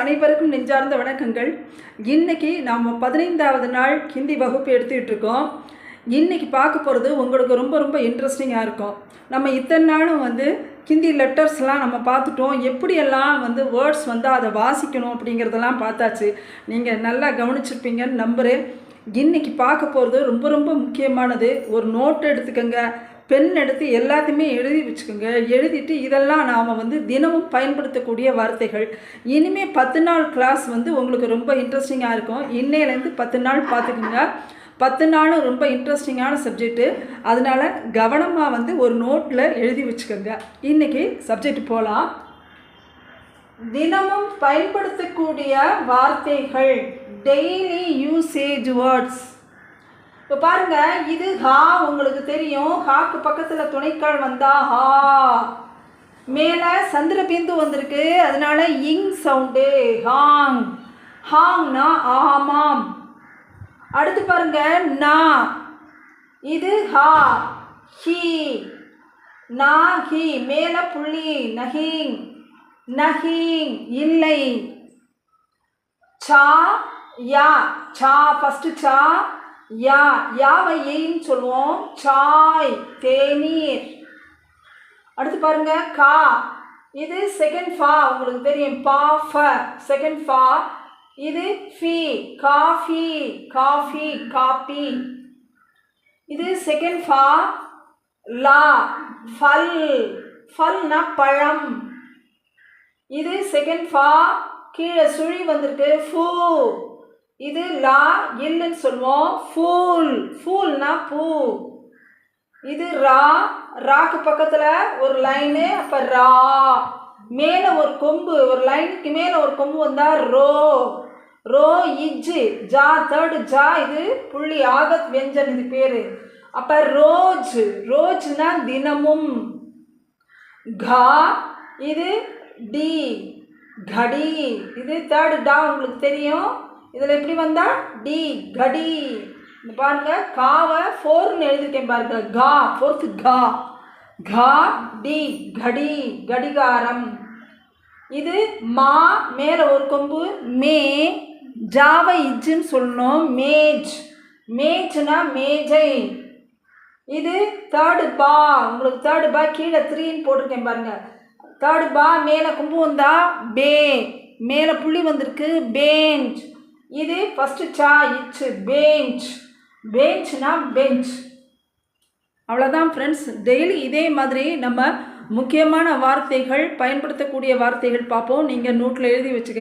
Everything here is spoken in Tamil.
அனைவருக்கும் நெஞ்சார்ந்த வணக்கங்கள். இன்றைக்கி நாம் பதினைந்தாவது நாள் ஹிந்தி வகுப்பு எடுத்துக்கிட்டு இருக்கோம் இன்னைக்கு பார்க்க போகிறது உங்களுக்கு ரொம்ப ரொம்ப இன்ட்ரெஸ்டிங்காக இருக்கும். நம்ம இத்தனை நாளும் வந்து ஹிந்தி லெட்டர்ஸ்லாம் நம்ம பார்த்துட்டோம். எப்படியெல்லாம் வந்து வேர்ட்ஸ் வந்து அதை வாசிக்கணும் அப்படிங்கிறதெல்லாம் பார்த்தாச்சு. நீங்கள் நல்லா கவனிச்சிருப்பீங்கன்னு நம்புகிறேன் இன்றைக்கி பார்க்க போகிறது ரொம்ப ரொம்ப முக்கியமானது. ஒரு நோட் எடுத்துக்கோங்க. பெண் எடுத்து எல்லாத்தையுமே எழுதி வச்சுக்கோங்க. எழுதிட்டு இதெல்லாம் நாம் வந்து தினமும் பயன்படுத்தக்கூடிய வார்த்தைகள். இனிமேல் பத்து நாள் கிளாஸ் வந்து உங்களுக்கு ரொம்ப இன்ட்ரெஸ்டிங்காக இருக்கும். இன்னையிலேருந்து பத்து நாள் பார்த்துக்குங்க பத்து நாளும் ரொம்ப இன்ட்ரெஸ்டிங்கான சப்ஜெக்ட்டு அதனால் கவனமாக வந்து ஒரு நோட்டில் எழுதி வச்சுக்கோங்க. இன்றைக்கி சப்ஜெக்ட் போகலாம் தினமும் பயன்படுத்தக்கூடிய வார்த்தைகள். டெய்லி யூசேஜ் வேர்ட்ஸ் இப்போ பாருங்க இது ஹா உங்களுக்கு தெரியும். ஹாக்கு பக்கத்தில் துணைக்கால் வந்தா ஹா. மேலே சந்திர பிந்து வந்திருக்கு. அதனால இங் சவுண்டு ஹாங். ஹாங்னா ஆமாம். அடுத்து பாருங்க நா. இது ஹா. ஹி. நா ஹி. மேலே புள்ளி நஹிங். நஹிங் இல்லை. சா யா. சா ஃபஸ்ட்டு சா. யா யாவை ஏன்னு சொல்லுவோம் சாய் தேநீர். அடுத்து பாருங்க கா. இது செகண்ட் ஃபா உங்களுக்கு தெரியும். பா ஃப. செகண்ட் ஃபா இது ஃபி. காஃபி காஃபி காப்பி இது செகண்ட் ஃபா லா. ஃபல். ஃபல்னா பழம். இது செகண்ட் ஃபா கீழே சுழி வந்திருக்கு. ஃபூ. இது லா இல்லைன்னு சொல்லுவோம். ஃபூல். ஃபூல்னா பூ. இது ரா. ராக்கு பக்கத்தில் ஒரு லைனு அப்போ ரா. மேலே ஒரு கொம்பு. ஒரு லைனுக்கு மேலே ஒரு கொம்பு வந்தால் ரோ. ரோ இஜ்ஜு. ஜா தேர்டு ஜா இது புள்ளி ஆகத் வெஞ்சன் இது பேர். அப்போ ரோஜ். ரோஜ்னா தினமும். கா இது டி. கடி. இது தேர்டு டா உங்களுக்கு தெரியும். இதில் எப்படி வந்தால் டி கடி. இந்த பாருங்க காவை ஃபோர்னு எழுதிருக்கேன் பாருங்க. கா ஃபோர்த்து கா. கா டி கடி கடிகாரம். இது மா மேலே ஒரு கொம்பு மே ஜாவை இஜ்ஜுன்னு சொல்லணும். மேஜ். மேஜ்னா மேஜை. இது தேர்டு பா. உங்களுக்கு தேர்டு பா கீழே த்ரீன்னு போட்டிருக்கேன் பாருங்க. தேர்டு பா மேலே கொம்பு வந்தா பே. மேலே புள்ளி வந்திருக்கு பேஞ்ச். இது ஃபஸ்ட்டு சா இச்சு பெஞ்ச் பெஞ்ச்னா பெஞ்ச் அவ்வளோதான் ஃப்ரெண்ட்ஸ் டெய்லி இதே மாதிரி நம்ம முக்கியமான வார்த்தைகள் பயன்படுத்தக்கூடிய வார்த்தைகள் பார்ப்போம். நீங்கள் நோட்டில் எழுதி வச்சுக்க